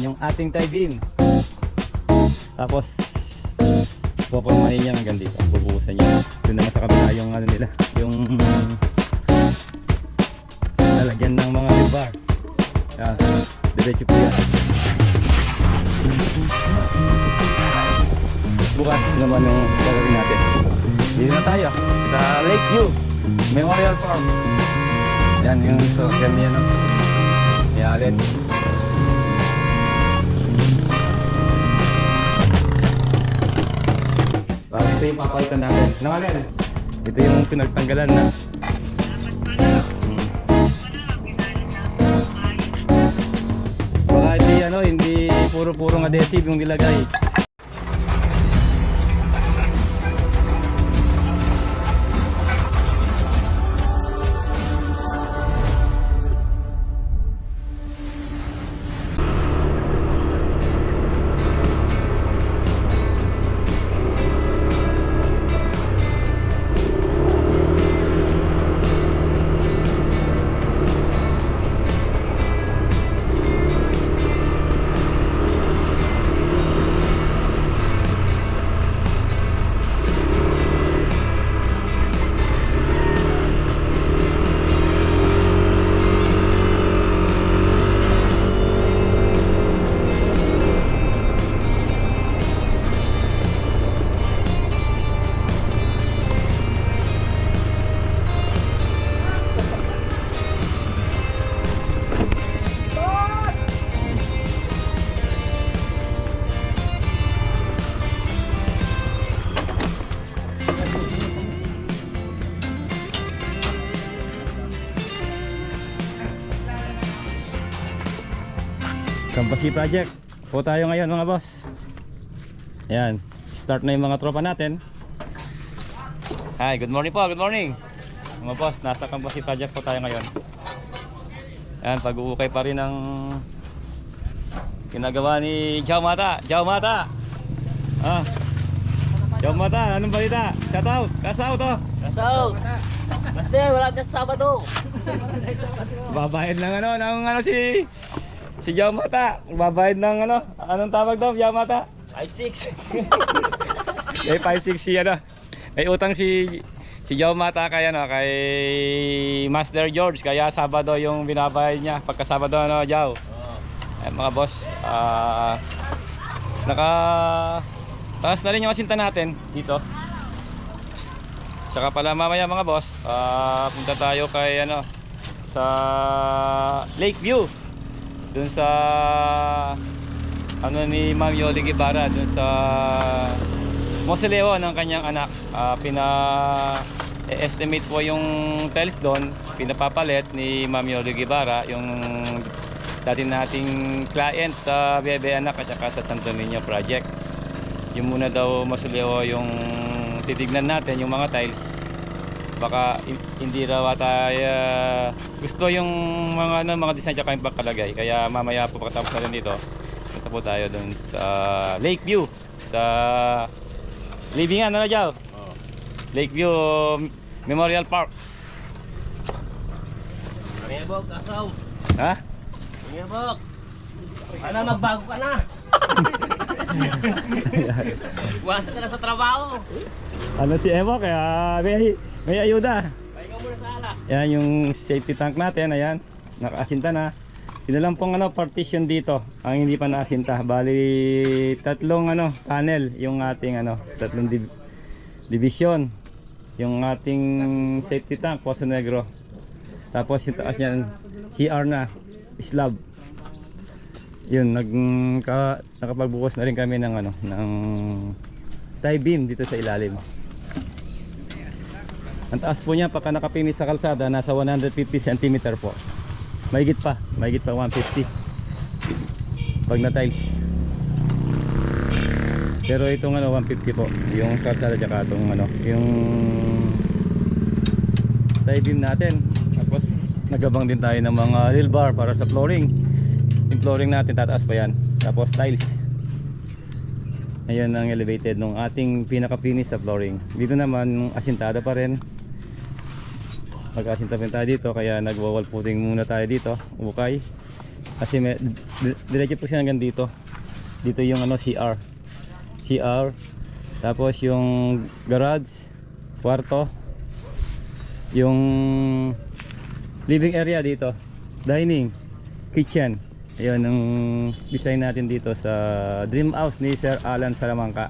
Yung ating tie beam. Tapos, pupunuhin niya hanggang dito. Bubuhusan niya. Doon naman sa kabila yung ano nila. Yung lalagyan ng mga rebar. Yan. Diretso po yan. Bukas naman yung gagawin natin. Dito na tayo sa Lakeview Memorial Park. Yan yung so, yan yan. Yan Parang ito yung papalitan natin. Nang alin? Ito yung pinagtanggalan na. Baka hindi ano, hindi puro-purong adhesive yung nilagay. Kampasi Project. Po tayo ngayon mga boss. Ayan. Start na yung mga tropa natin. Hi, good morning po. Good morning. Mga boss, nasa Kampasi Project po tayo ngayon. Ayan, pag-uukay pa rin ng ginagawa ni Jao Mata. Jao Mata! Ah. Jao Mata, anong balita? Shout out! Shout out oh! Basta wala ka sa Sabado. Babayad ng ano, ng ano si si Jao Mata. Babayad ng ano, anong tawag daw, Jao Mata? 5-6. May 5-6 si ano. May utang si si Jao Mata kay ano, kay Master George kaya Sabado yung binabayad niya. Pagka Sabado ano, Jao. Eh, mga boss, ah naka taas na rin yung asinta natin dito. Saka pala mamaya mga boss, ah, punta tayo kay ano sa Lakeview. Dun sa ano ni Ma'am Yoli Guevara dun sa mausoleo ng kanyang anak. Ah, pina estimate po yung tiles doon, pinapapalit ni Ma'am Yoli Guevara, yung dati nating client sa Bebe Anak at saka sa Santo Niño project. Yung muna daw mausoleo yung titignan natin yung mga tiles baka hin- hindi raw tayo gusto yung mga ano mga design tsaka yung pagkalagay kaya mamaya po pagkatapos natin dito punta po tayo doon sa Lakeview sa Libingan ano Jow? Lakeview Memorial Park Rebok, kasaw. ha? Rebok. Ano magbago ka na? Wasa ka na sa trabaho. ano si Evo kaya may, may ayuda Pahinga muna sa. Yan yung safety tank natin, ayan. Nakaasinta na. Yun na lang pong ano, partition dito. Ang hindi pa naasinta. Bali, tatlong ano, panel yung ating ano, tatlong div- division. Yung ating safety tank, Poso Negro. Tapos yung taas niyan, CR na, slab. Yun, nag, ka, nakapagbukas na rin kami ng ano, ng tie beam dito sa ilalim. Ang taas po niya pagka nakapinis sa kalsada nasa 150 cm po. Mahigit pa, mahigit pa 150. Pag na tiles. Pero itong ano 150 po, yung kalsada tsaka itong ano, yung tie beam natin. Tapos nagabang din tayo ng mga rail bar para sa flooring. Yung flooring natin tataas pa yan. Tapos tiles. Ayan ang elevated nung ating pinaka-finish sa flooring. Dito naman asintada pa rin mag-asinta rin tayo dito kaya nagwa-wall footing muna tayo dito ukay Kasi may, di- diretso po siya dito. Dito yung ano, CR. CR. Tapos yung garage, kwarto. Yung living area dito. Dining, kitchen. Ayun ang design natin dito sa dream house ni Sir Alan Salamanca.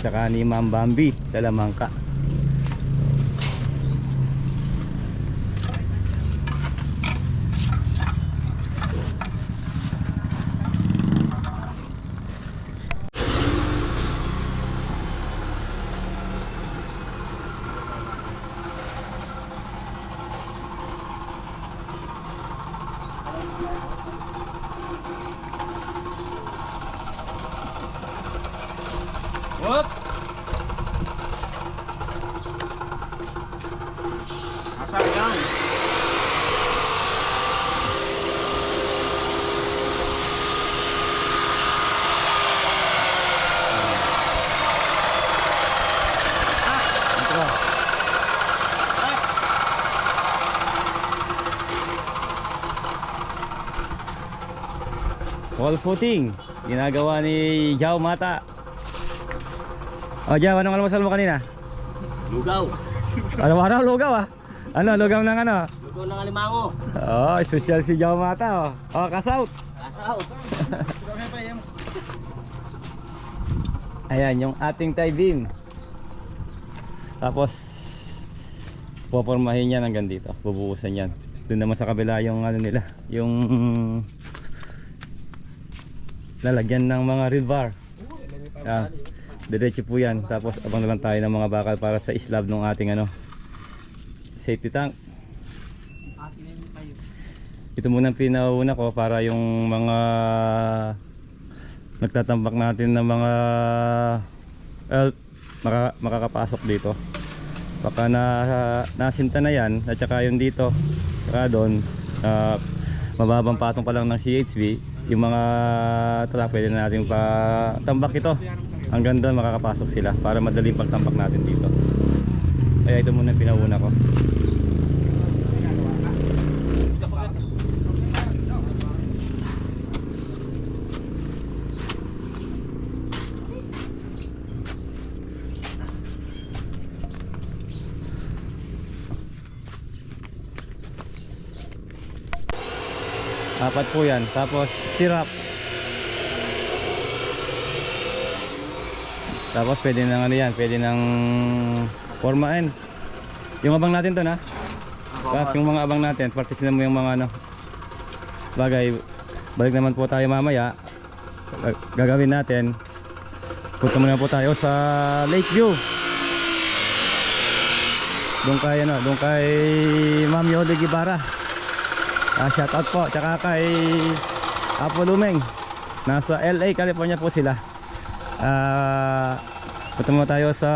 Tsaka ni Ma'am Bambi Salamanca. Ka. Wall footing. Ginagawa ni Jao Mata. O Jao, anong almusal mo kanina? Lugaw. Araw-araw lugaw ah. Ano, lugaw ng ano? Lugaw ng alimango. Oh, social si Jao Mata oh. Oh, kasout. Kasaw. Ayan, yung ating beam. Tapos, popormahin yan hanggang dito. Bubuhusan yan. Doon naman sa kabila yung ano nila. Yung lalagyan ng mga rebar. bar. Ah, diretso po yan. Tapos abang na lang tayo ng mga bakal para sa slab ng ating ano safety tank. Ito muna ang pinauna ko para yung mga nagtatambak natin ng mga elk maka, makakapasok dito. Baka na nasinta na yan at saka yung dito saka doon ah, mababang patong pa lang ng CHV yung mga truck pwede na natin pa tambak ito hanggang doon makakapasok sila para madaling pagtambak natin dito kaya ito muna ang pinauna ko po yan. Tapos syrup tapos pwede nang ano yan pwede nang formain. Yung abang natin to na? Tapos yung mga abang natin partition mo yung mga ano. Bagay balik naman po tayo mamaya. Gag- gagawin natin. Punta muna po tayo sa Lakeview doon kay ano doon kay Ma'am Yoli Gibara Ah, shout out po tsaka kay Apo Lumeng. Nasa LA, California po sila. Ah, punta mo tayo sa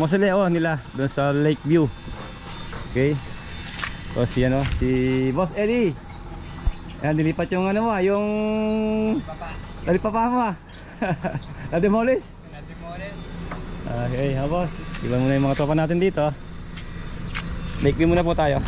mausoleo nila doon sa Lakeview. Okay? So si ano, si Boss Eddie. Ayan, dilipat yung ano mo, ah, yung Dalipapa mo ah. Na-demolish? Okay, ha boss. Iwan muna yung mga tropa natin dito. Lakeview muna po tayo.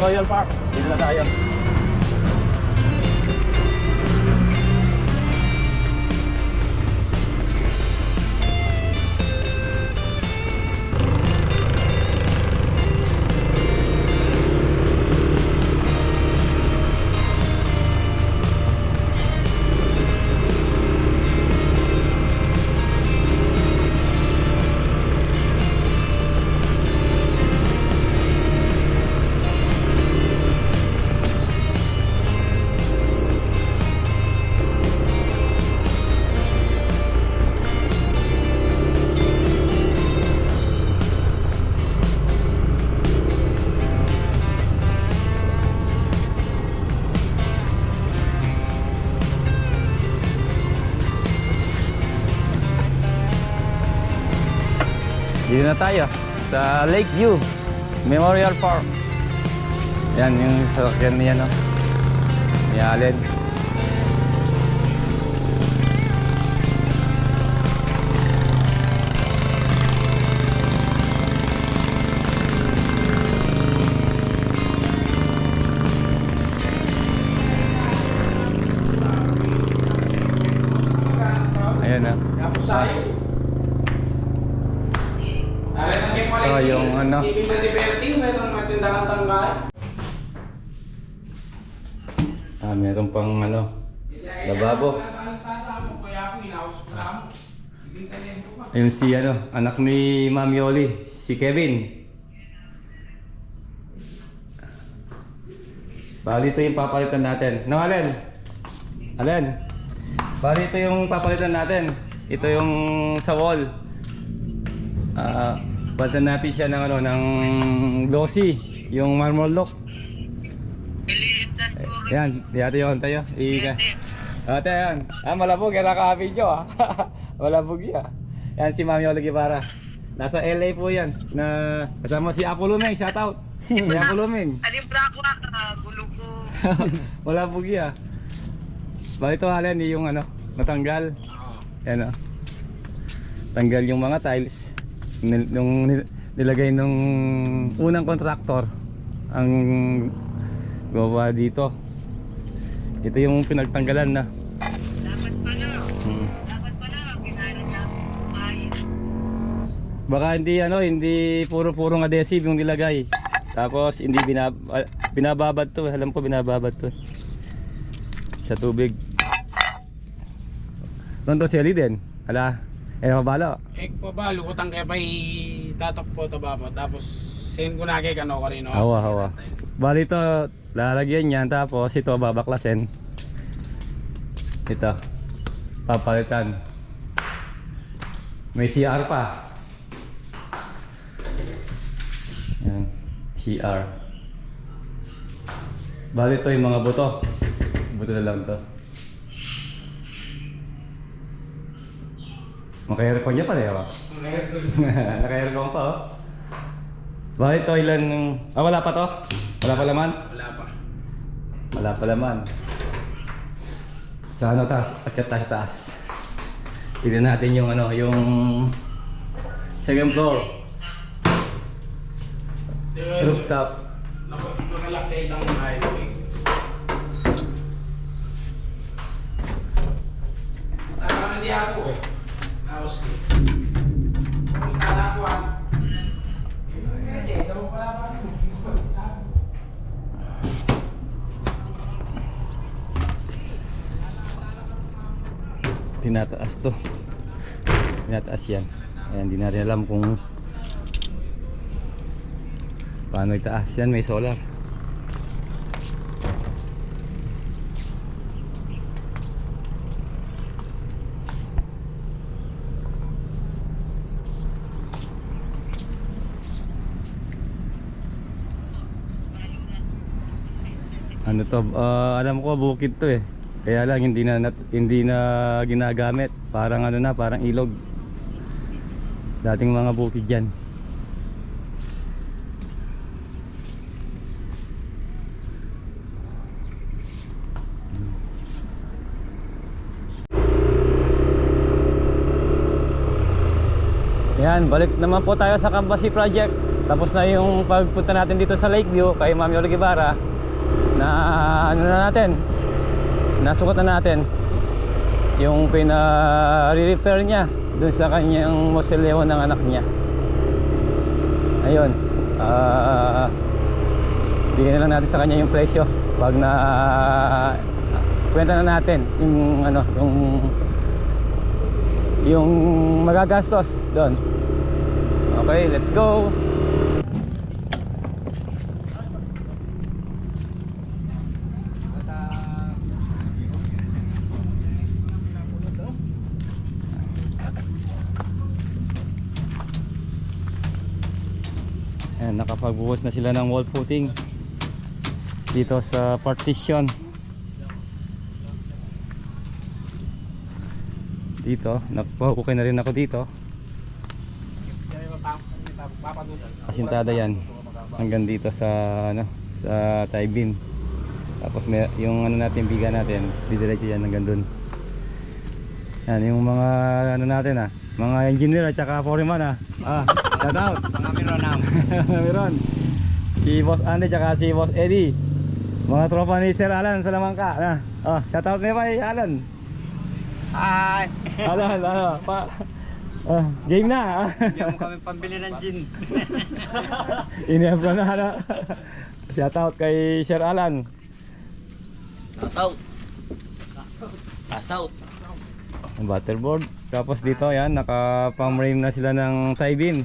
Memorial Park. Dito na tayo. Na tayo sa Lakeview Memorial Park. Yan yung sasakyan niya no. Ni Allen. Ayan na. Tapos pala. Oh, yung ano. Ah, meron pang ano. Lababo. Ayun si ano, anak ni Ma'am Yoli, si Kevin. Bali ito yung papalitan natin. No, Allen? Allen? Bali ito yung papalitan natin. Ito yung sa wall. Ah, palitan natin siya ng ano, ng glossy, yung marmol look. Yan, dito yun tayo. Ika. Ate yan. Ah, malabog. Yan naka-video ah. malabog yan. Yan si Mami Ola Guevara. Nasa LA po yan. Na kasama si Apo Lumeng. Shout out. si Apo Lumeng. Alimbra ko ka, gulo ko. malabog yan. Bali ito halin yung ano, natanggal. Yan oh. Tanggal yung mga tiles. Nil, nung nil- nilagay nung unang kontraktor ang gawa dito. Ito yung pinagtanggalan na. Dapat pala, Hmm. dapat pala, niya ayos. Baka hindi ano, hindi puro-purong adhesive yung nilagay. Tapos hindi binab ah, binababad to, alam ko binababad to. Sa tubig. To si Ali din. Ala, eh mabalo. Eh, pa ba, lukutang kaya pa tatakpo ta ba Tapos, send ko na kay kano ka rin. no? Hawa, hawa. Bali ito, lalagyan yan tapos ito babaklasin. Ito. Papalitan. May CR pa. Yan. CR. Bali ito yung mga buto. Buto na lang to. Maka-aircon niya pala yawa. Naka-aircon pa oh. Bali ito ilan... Ah wala pa to? Wala pa laman? Wala pa. Wala pa laman. Sa ano taas? Akyat taas taas. Tignan natin yung ano, yung second floor. Rooftop. Nakalakday lang mga highway. Tama hindi ako eh. Tinataas to. Tinataas yan. Ayan, hindi natin alam kung paano itaas yan. May solar. Ano to? ah, alam ko bukid to eh. Kaya lang hindi na hindi na ginagamit. Parang ano na, parang ilog. Dating mga bukid diyan. Yan, balik naman po tayo sa Cambasi Project. Tapos na yung pagpunta natin dito sa Lakeview kay Ma'am Guevara na ano na natin nasukat na natin yung pina-repair niya dun sa kanyang mausoleo ng anak niya. Ayun ah bigyan na lang natin sa kanya yung presyo pag na kwenta na natin yung ano yung yung magagastos doon okay let's go Ayan, nakapagbuhos na sila ng wall footing dito sa partition. Dito, nagpahukay na rin ako dito. Asintada yan. Hanggang dito sa ano sa Taibin. Tapos may, yung ano natin, biga natin, didiretso yan hanggang dun. Yan, yung mga ano natin ah, mga engineer at saka foreman ah. Ah, shout out. Mga mironam. Meron. Si Boss Andy tsaka si Boss Eddie. Mga tropa ni Sir Alan sa Lamangka. Na. Oh, shout out nyo kay Alan. Hi! Alan, ano, pa. Ah, game na. ah. Diyan mo kami pambili ng gin. Inihap na ano. Shout out kay Sir Alan. Out. Pass out. Butterboard. Tapos dito, yan, naka-pam-frame na sila ng tie-beam.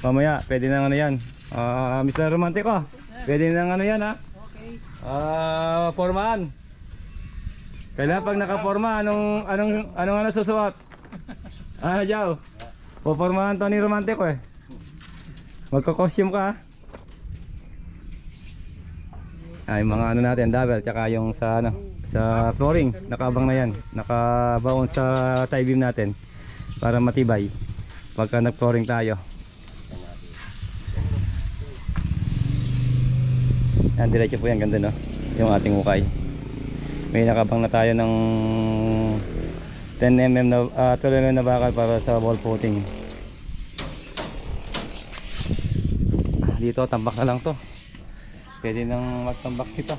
Mamaya, pwede na ano yan. Ah, Mr. Romantico, pwede na ano yan ha. Ah, formaan. Kailangan pag nakaporma, anong anong anong ano susuot? Ah, Jow. Popormahan to ni Romantico eh. Magko-costume ka. ha? Ay, mga ano natin, double, tsaka yung sa ano, sa flooring, nakabang na yan. Nakabaon sa tie beam natin para matibay pagka nag-flooring tayo. Yan, diretso po yan, ganda no? Yung ating ukay. May nakabang na tayo ng 10mm na, ah, 12mm na bakal para sa wall footing. Ah, Dito, tambak na lang to. Pwede nang magtambak dito.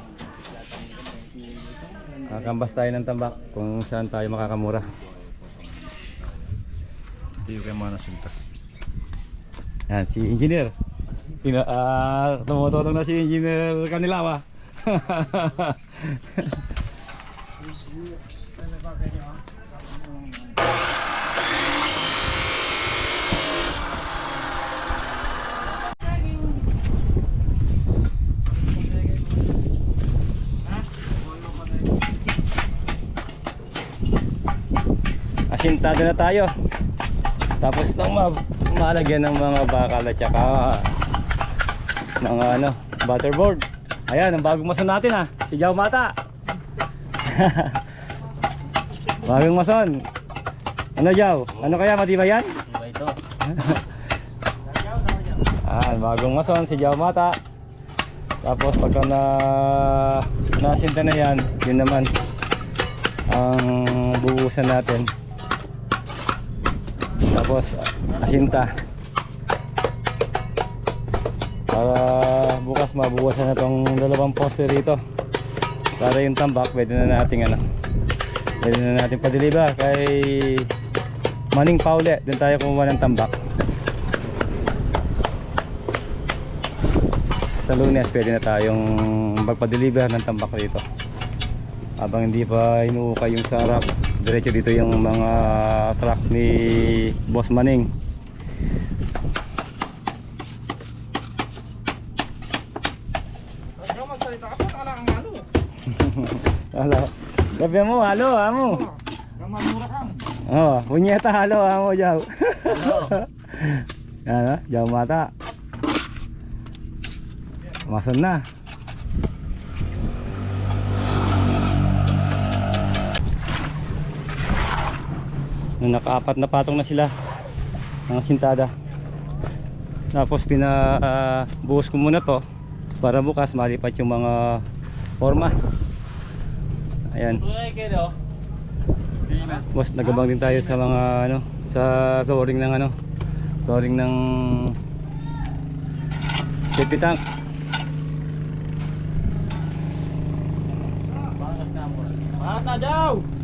Kakambas tayo ng tambak kung saan tayo makakamura. Hindi yung kayo mga nasinta. Yan, si engineer. Pina, ah, tumutulong na si engineer kanila ba? Asintado na tayo. Tapos nang ma malagyan ng mga bakal at saka ng ano, butterboard. Ayan, ang bagong mason natin ah, si Jao Mata. bagong mason. Ano Jao? Ano kaya matibay yan? Diba ito? Ah, bagong mason si Jao Mata. Tapos pagka na nasinta na yan, yun naman ang bubuhusan natin. Tapos asinta. Para bukas mabuwasan na tong dalawang poste rito. Para yung tambak, pwede na natin ano. Pwede na natin pa-deliver kay Maning Paule. Doon tayo kumuha ng tambak. sa lunes pwede na tayong magpa-deliver ng tambak rito habang hindi pa inuukay yung sarap diretso dito yung mga truck ni Boss Maning gabi mo halo amo. Oh punyeta halo amo jaw. Ha jaw mata. Mason na. Nung nakaapat na patong na sila ng sintada. Tapos pina ah, buhos ko muna to para bukas malipat yung mga forma. Ayan. Boss, nagabang din tayo sa mga ano, sa flooring ng ano, flooring ng safety tank. Bata daw!